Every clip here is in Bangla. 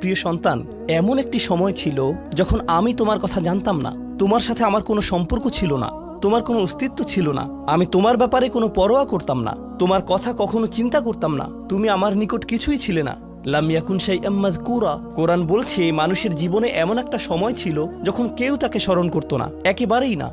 প্রিয় সন্তান, এমন একটি সময় ছিল যখন আমি তোমার কথা জানতাম না। তোমার সাথে আমার কোনো সম্পর্ক ছিল না। তোমার কোনো অস্তিত্ব ছিল না। আমি তোমার ব্যাপারে কোনো পরোয়া করতাম না। তোমার কথা কখনো চিন্তা করতাম না। তুমি আমার নিকট কিছুই ছিলে না। লামিয়াকুন সেই কুরা কোরআন বলছে, মানুষের জীবনে এমন একটা সময় ছিল যখন কেউ তাকে স্মরণ করতো না। একেবারেই না।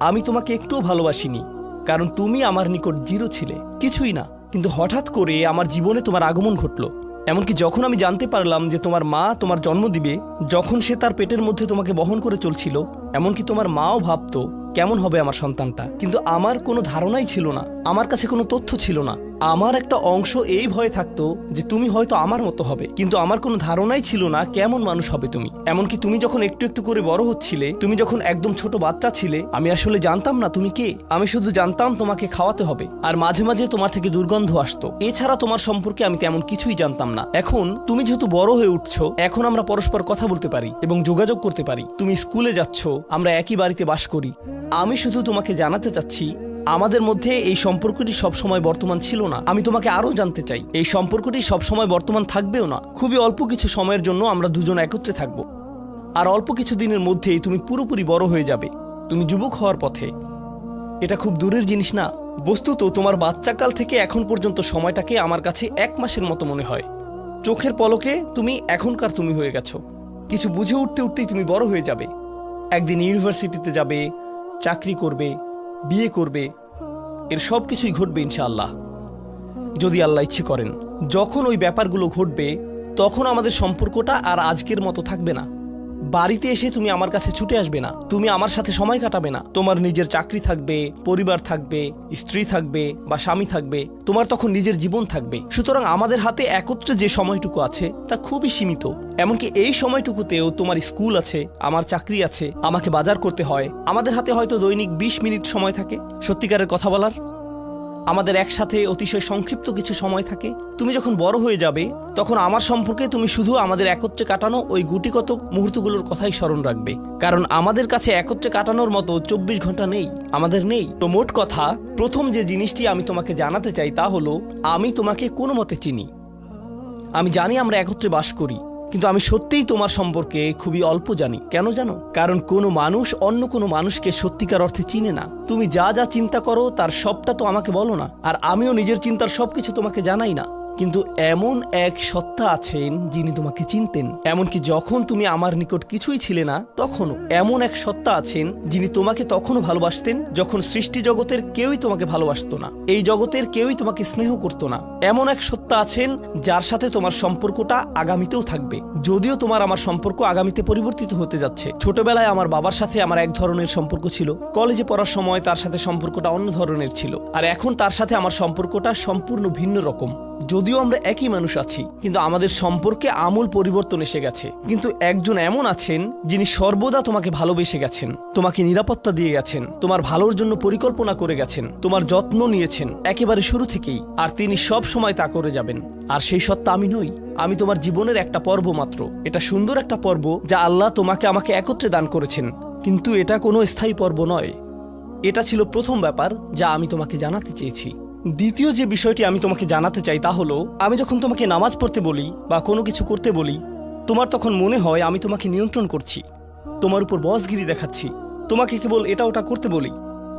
আমি তোমাকে একটুও ভালোবাসিনি, কারণ তুমি আমার নিকট জিরো ছিলে। কিছুই না। কিন্তু হঠাৎ করে আমার জীবনে তোমার আগমন ঘটলো। এমনকি যখন আমি জানতে পারলাম যে তোমার মা তোমার জন্ম দিবে, যখন সে তার পেটের মধ্যে তোমাকে বহন করে চলছিল, এমনকি তোমার মাও ভাবতো, কেমন হবে আমার সন্তানটা? কিন্তু আমার কোনো ধারণাই ছিল না, আমার কাছে কোনো তথ্য ছিল না। আমার একটা অংশ এই ভয়ে থাকতো যে তুমি হয়তো আমার মতো হবে। কিন্তু আমার কোনো ধারণাই ছিল না কেমন মানুষ হবে তুমি। এমনকি তুমি যখন একটু একটু করে বড় হচ্ছিলে, তুমি যখন একদম ছোট বাচ্চা ছিলে, আমি আসলে জানতাম না তুমি কে। আমি শুধু জানতাম তোমাকে খাওয়াতে হবে। আর মাঝে মাঝে তোমার থেকে দুর্গন্ধ আসতো। এছাড়া তোমার সম্পর্কে আমি তেমন কিছুই জানতাম না। এখন তুমি যেহেতু বড় হয়ে উঠছো, এখন আমরা পরস্পর কথা বলতে পারি এবং যোগাযোগ করতে পারি। তুমি স্কুলে যাচ্ছ, আমরা একই বাড়িতে বাস করি। আমি শুধু তোমাকে জানাতে চাচ্ছি আমাদের মধ্যে এই সম্পর্কটি সবসময় বর্তমান ছিল না। আমি তোমাকে আরও জানতে চাই, এই সম্পর্কটি সবসময় বর্তমান থাকবেও না? খুবই অল্প কিছু সময়ের জন্য আমরা দুজন একত্রে থাকব। আর অল্প কিছু দিনের মধ্যেই তুমি পুরোপুরি বড় হয়ে যাবে। তুমি যুবক হওয়ার পথে। এটা খুব দূরের জিনিস না। বস্তুত তোমার বাচ্চাকাল থেকে এখন পর্যন্ত সময়টাকে আমার কাছে এক মাসের মতো মনে হয়। চোখের পলকে তুমি এখনকার তুমি হয়ে গেছো। কিছু বুঝে উঠতে উঠতেই তুমি বড় হয়ে যাবে। একদিন ইউনিভার্সিটিতে যাবে, চাকরি করবে বিয়ে করবে, এর সব কিছুই ঘটবে ইনশাআল্লাহ। যদি আল্লাহ ইচ্ছে করেন, যখন ওই ব্যাপারগুলো ঘটবে, তখন আমাদের সম্পর্কটা আর আজকের মতো থাকবে না। বাড়িতে এসে তুমি আমার কাছে ছুটে আসবে না। তুমি আমার সাথে সময় কাটাবে না। তোমার নিজের চাকরি থাকবে, পরিবার থাকবে, স্ত্রী থাকবে বা স্বামী থাকবে। তোমার তখন নিজের জীবন থাকবে। সুতরাং আমাদের হাতে একত্রে যে সময়টুকু আছে, তা খুবই সীমিত। এমনকি এই সময়টুকুতেও তোমার স্কুল আছে, আমার চাকরি আছে, আমাকে বাজার করতে হয়। আমাদের হাতে হয়তো দৈনিক বিশ মিনিট সময় থাকে। সত্যিকারের কথা বলার আমাদের একসাথে অতিশয় সংক্ষিপ্ত কিছু সময় থাকে। তুমি যখন বড় হয়ে যাবে, তখন আমার সম্পর্কে তুমি শুধু আমাদের একত্রে কাটানো ওই গুটিকত মুহূর্তগুলোর কথাই স্মরণ রাখবে। কারণ আমাদের কাছে একত্রে কাটানোর মতো চব্বিশ ঘণ্টা নেই, আমাদের নেই। তো মোট কথা, প্রথম যে জিনিসটি আমি তোমাকে জানাতে চাই তা হলো, আমি তোমাকে কোনো মতে চিনি। আমি জানি আমরা একত্রে বাস করি। কিন্তু আমি সত্যিই তোমার সম্পর্কে খুবই অল্প জানি। কেন জানো? কারণ কোনো মানুষ অন্য কোনো মানুষকে সত্যিকার অর্থে চিনে না। তুমি যা যা চিন্তা করো, তার সবটা তো আমাকে বলো না। আর আমিও নিজের চিন্তার সবকিছু তোমাকে জানাই না। কিন্তু এমন এক সত্তা আছেন যিনি তোমাকে চিনতেন। এমনকি যখন তুমি আমার নিকট কিছুই ছিলে না, তখনও এমন এক সত্তা আছেন যিনি তোমাকে তখনও ভালোবাসতেন, যখন সৃষ্টি জগতের কেউই তোমাকে ভালোবাসতো না। এই জগতের কেউই তোমাকে স্নেহ করতো না। এমন এক সত্তা আছেন যার সাথে তোমার সম্পর্কটা আগামীতেও থাকবে। যদিও তোমার আমার সম্পর্ক আগামীতে পরিবর্তিত হতে যাচ্ছে। ছোটবেলায় আমার বাবার সাথে আমার এক ধরনের সম্পর্ক ছিল। কলেজে পড়ার সময় তার সাথে সম্পর্কটা অন্য ধরনের ছিল। আর এখন তার সাথে আমার সম্পর্কটা সম্পূর্ণ ভিন্ন রকম। যদিও আমরা একই মানুষ আছি, কিন্তু আমাদের সম্পর্কে আমূল পরিবর্তন এসে গেছে। কিন্তু একজন এমন আছেন যিনি সর্বদা তোমাকে ভালোবেসে গেছেন, তোমাকে নিরাপত্তা দিয়ে গেছেন, তোমার ভালোর জন্য পরিকল্পনা করে গেছেন, তোমার যত্ন নিয়েছেন, একেবারে শুরু থেকেই। আর তিনি সব সময় তা করে যাবেন। আর সেই সত্তা আমি নই, আমি তোমার জীবনের একটা পর্ব মাত্র। এটা সুন্দর একটা পর্ব যা আল্লাহ তোমাকে আমাকে একত্রে দান করেছেন। কিন্তু এটা কোনো স্থায়ী পর্ব নয়। এটা ছিল প্রথম ব্যাপার যা আমি তোমাকে জানাতে চেয়েছি। দ্বিতীয় যে বিষয়টি আমি তোমাকে জানাতে চাই তা হলো, আমি যখন তোমাকে নামাজ পড়তে বলি বা কোনো কিছু করতে বলি, তোমার তখন মনে হয় আমি তোমাকে নিয়ন্ত্রণ করছি। তোমার উপর বসগিরি দেখাচ্ছি। তোমাকে কেবল এটা ওটা করতে বলি।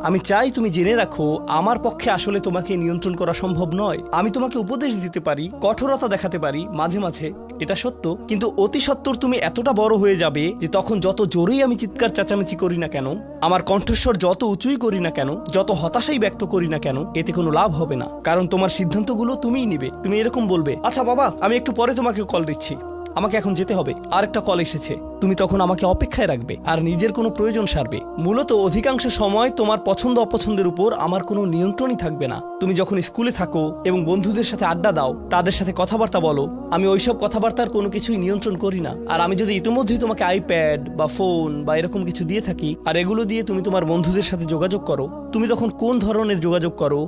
আমি চাই তুমি জেনে রাখো, আমার পক্ষে আসলে তোমাকে নিয়ন্ত্রণ করা সম্ভব নয়। আমি তোমাকে উপদেশ দিতে পারি, কঠোরতা দেখাতে পারি, মাঝে মাঝে। এটা সত্য। কিন্তু অতি সত্বর তুমি এতটা বড় হয়ে যাবে যে তখন যত জোরেই আমি চিৎকার চেঁচামেচি করি না কেন, আমার কণ্ঠস্বর যত উঁচুই করি না কেন, যত হতাশাই ব্যক্ত করি না কেন, এতে কোনো লাভ হবে না। কারণ তোমার সিদ্ধান্তগুলো তুমিই নিবে। তুমি এরকম বলবে আচ্ছা বাবা, আমি একটু পরে তোমাকে কল দিচ্ছি। আমাকে এখন যেতে হবে। আর একটা কল এসেছে। তুমি তখন আমাকে অপেক্ষায় রাখবে আর নিজের কোনো প্রয়োজন সারবে। মূলত অধিকাংশ সময় তোমার পছন্দ অপছন্দের উপর আমার কোনো নিয়ন্ত্রণই থাকবে না। তুমি যখন স্কুলে থাকো এবং বন্ধুদের সাথে আড্ডা দাও, তাদের সাথে কথাবার্তা বলো, আমি ওইসব কথাবার্তার কোনো কিছুই নিয়ন্ত্রণ করি না। আর আমি যদি ইতিমধ্যেই তোমাকে আইপ্যাড বা ফোন বা এরকম কিছু দিয়ে থাকি, আর এগুলো দিয়ে তুমি তোমার বন্ধুদের সাথে যোগাযোগ করো, তুমি তখন কোন ধরনের যোগাযোগ করো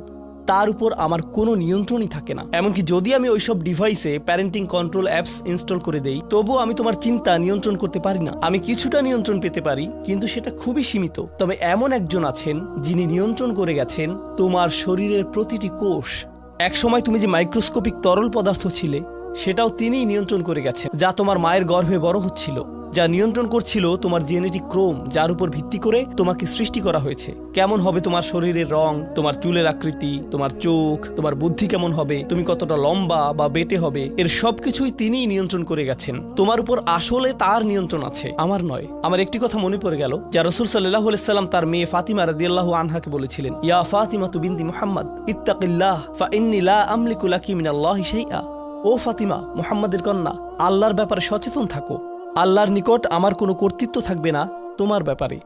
তার উপর আমার কোনো নিয়ন্ত্রণই থাকে না। এমনকি যদি আমি ওইসব ডিভাইসে প্যারেন্টিং কন্ট্রোল অ্যাপস ইনস্টল করে দেই, তবুও আমি তোমার চিন্তা নিয়ন্ত্রণ করতে পারি না। আমি কিছুটা নিয়ন্ত্রণ পেতে পারি, কিন্তু সেটা খুবই সীমিত। তবে এমন একজন আছেন, যিনি নিয়ন্ত্রণ করে গেছেন তোমার শরীরের প্রতিটি কোষ। একসময় তুমি যে মাইক্রোস্কোপিক তরল পদার্থ ছিলে, সেটাও তিনিই নিয়ন্ত্রণ করে গেছেন, যা তোমার মায়ের গর্ভে বড় হচ্ছিল। যা নিয়ন্ত্রণ করছিল তোমার জেনেটিক ক্রোম যার উপর ভিত্তি করে তোমাকে সৃষ্টি করা হয়েছে। কেমন হবে তোমার শরীরের রং, তোমার চুলের আকৃতি, তোমার চোখ, তোমার বুদ্ধি কেমন হবে, তুমি কতটা লম্বা বা বেটে হবে, এর সবকিছুই তিনিই নিয়ন্ত্রণ করে গেছেন। তোমার উপর আসলে তার নিয়ন্ত্রণ আছে, আমার নয়। আমার একটি কথা মনে পড়ে গেল, যা রসুল সাল্লাহ সাল্লাম তার মেয়ে ফাতিমা রাদিয়াল্লাহু আনহাকে বলেছিলেন, ইয়া ফাতিমা তু বিনতি মুহাম্মদ, ইত্তাকিল্লাহ, ফা ইন্নী লা আমলিকু ও ফাতিমা, মুহাম্মাদের কন্যা, আল্লাহর ব্যাপারে সচেতন থাকো। আল্লাহর নিকট আমার কোনো কর্তৃত্ব থাকবে না তোমার ব্যাপারে।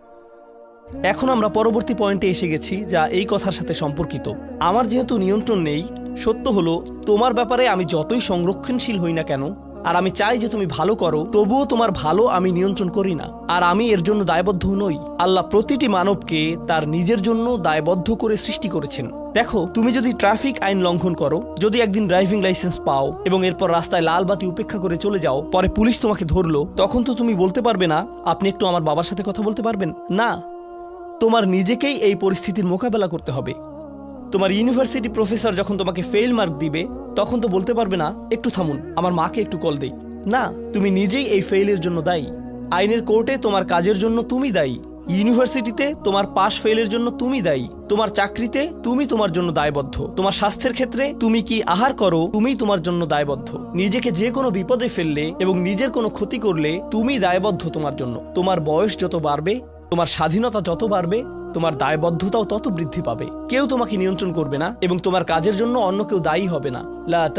এখন আমরা পরবর্তী পয়েন্টে এসে গেছি যা এই কথার সাথে সম্পর্কিত। আমার যেহেতু নিয়ন্ত্রণ নেই, সত্য হলো, তোমার ব্যাপারে আমি যতই সংরক্ষণশীল হই না কেন আর আমি চাই যে তুমি ভালো করো, তবুও তোমার ভালো আমি নিয়ন্ত্রণ করি না। আর আমি এর জন্য দায়বদ্ধ নই। আল্লাহ প্রতিটি মানবকে তার নিজের জন্য দায়বদ্ধ করে সৃষ্টি করেছেন। দেখো, তুমি যদি ট্রাফিক আইন লঙ্ঘন করো, যদি একদিন ড্রাইভিং লাইসেন্স পাও এবং এরপর রাস্তায় লাল বাতি উপেক্ষা করে চলে যাও, পরে পুলিশ তোমাকে ধরলো, তখন তো তুমি বলতে পারবে না, আপনি একটু আমার বাবার সাথে কথা বলতে পারবেন? না। তোমার নিজেকেই এই পরিস্থিতির মোকাবেলা করতে হবে। তোমার ইউনিভার্সিটি প্রফেসর যখন তোমাকে ফেল মার্ক দিবে, তখন তো বলতে পারবে না, একটু থামুন, আমার মাকে একটু কল দেই। না, তুমি নিজেই এই ফেইলের জন্য দায়ী। আইনের কোর্টে তোমার কাজের জন্য তুমি দায়ী। ইউনিভার্সিটিতে তোমার পাশ ফেলের জন্য তুমি দায়ী। তোমার চাকরিতে তুমি তোমার জন্য দায়বদ্ধ। তোমার স্বাস্থ্যের ক্ষেত্রে তুমি কি আহার করো, তুমি তোমার জন্য দায়বদ্ধ। নিজেকে যে কোনো বিপদে ফেললে এবং নিজের কোনো ক্ষতি করলে তুমি দায়বদ্ধ তোমার জন্য। তোমার বয়স যত বাড়বে, তোমার স্বাধীনতা যত বাড়বে তোমার দায়বদ্ধতাও তত বৃদ্ধি পাবে। কেউ তোমাকে নিয়ন্ত্রণ করবে না এবং তোমার কাজের জন্য অন্য কেউ দায়ী হবে না। লা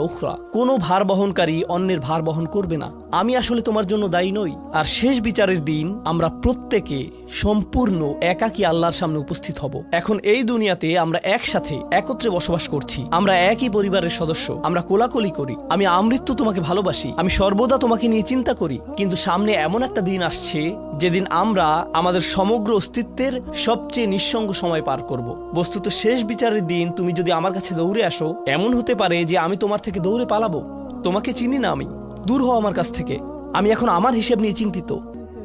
উখরা। কোনো ভার বহনকারী অন্যের ভার বহন করবে না। আমি আসলে তোমার জন্য দায়ী নই। আর শেষ বিচারের দিন আমরা প্রত্যেকে সম্পূর্ণ একাকী আল্লাহর সামনে উপস্থিত হব। এখন এই দুনিয়াতে আমরা একসাথে একত্রে বসবাস করছি। আমরা একই পরিবারের সদস্য। আমরা কোলাকুলি করি। আমি আমৃত্যু তোমাকে ভালোবাসি। আমি সর্বদা তোমাকে নিয়ে চিন্তা করি। কিন্তু সামনে এমন একটা দিন আসছে, যেদিন আমরা আমাদের সমগ্র অস্তিত্বের সবচেয়ে নিঃসঙ্গ সময় পার করব। বস্তুত শেষ বিচারের দিন তুমি যদি আমার কাছে দৌড়ে আসো, এমন হতে পারে যে আমি তোমার থেকে দৌড়ে পালাবো। তোমাকে চিনি না আমি। দূর হও আমার কাছ থেকে। আমি এখন আমার হিসেব নিয়ে চিন্তিত।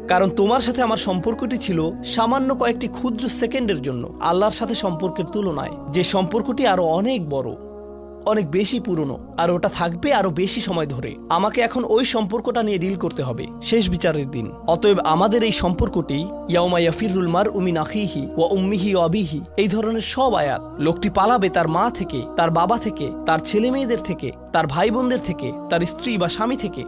কারণ তোমার সাথে আমার সম্পর্কটি ছিল সামান্য কয়েকটি ক্ষুদ্র সেকেন্ডের জন্য, আল্লাহর সাথে সম্পর্কের তুলনায়। যে সম্পর্কটি আরও অনেক বড়, অনেক বেশি পুরনো, আর ওটা থাকবে আরও বেশি সময় ধরে। আমাকে এখন ওই সম্পর্কটা নিয়ে ডিল করতে হবে, শেষ বিচারের দিন। অতএব আমাদের এই সম্পর্কটি, ইয়াউমা ইয়াফিরুল মার ও উম্মিহি ও আবিহি, এই ধরনের সব আয়াত, লোকটি পালাবে তার মা থেকে, তার বাবা থেকে, তার ছেলে মেয়েদের থেকে, তার ভাই বোনদের থেকে, তার স্ত্রী বা স্বামী থেকে